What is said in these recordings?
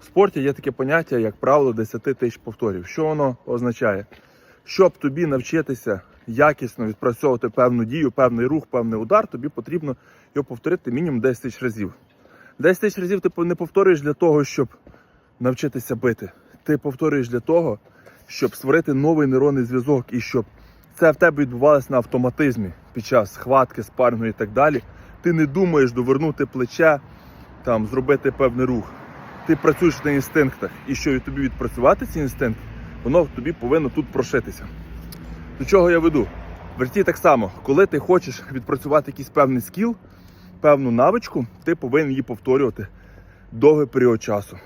В спорті є таке поняття, як правило, 10 тисяч повторів. Що воно означає? Щоб тобі навчитися якісно відпрацьовувати певну дію, певний рух, певний удар, тобі потрібно його повторити мінімум 10 тисяч разів. 10 тисяч разів ти не повторюєш для того, щоб навчитися бити. Ти повторюєш для того, щоб створити новий нейронний зв'язок і щоб це в тебе відбувалося на автоматизмі під час схватки, спаррингу і так далі. Ти не думаєш довернути плече, там, зробити певний рух. Ти працюєш на інстинктах, і що тобі відпрацювати ці інстинкти, воно тобі повинно тут прошитися. До чого я веду? В верті так само, коли ти хочеш відпрацювати якийсь певний скіл, певну навичку, ти повинен її повторювати довгий період часу.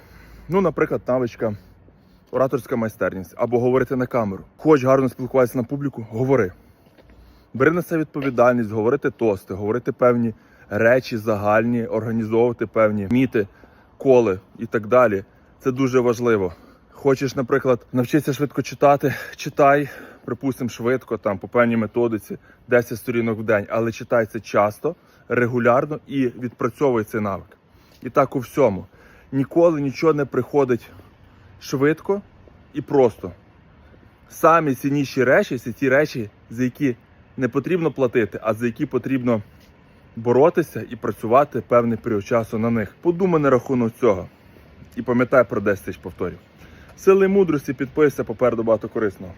Ну, наприклад, навичка ораторська майстерність або говорити на камеру. Хочеш гарно спілкуватися на публіку, говори. Бери на себе відповідальність, говорити тости, говорити певні речі загальні, організовувати певні міти, коли і так далі. Це дуже важливо. Хочеш, наприклад, навчитися швидко читати, читай, припустимо, швидко, там по певній методиці, 10 сторінок в день, але читай це часто, регулярно і відпрацьовуй цей навик. І так у всьому. Ніколи нічого не приходить швидко і просто. Самі цінніші речі це ті речі, за які не потрібно платити, а за які потрібно боротися і працювати певний період часу на них. Подумай на рахунок цього і пам'ятай про 10 тисяч повторів. Сили мудрості підписуйся попереду багато корисного.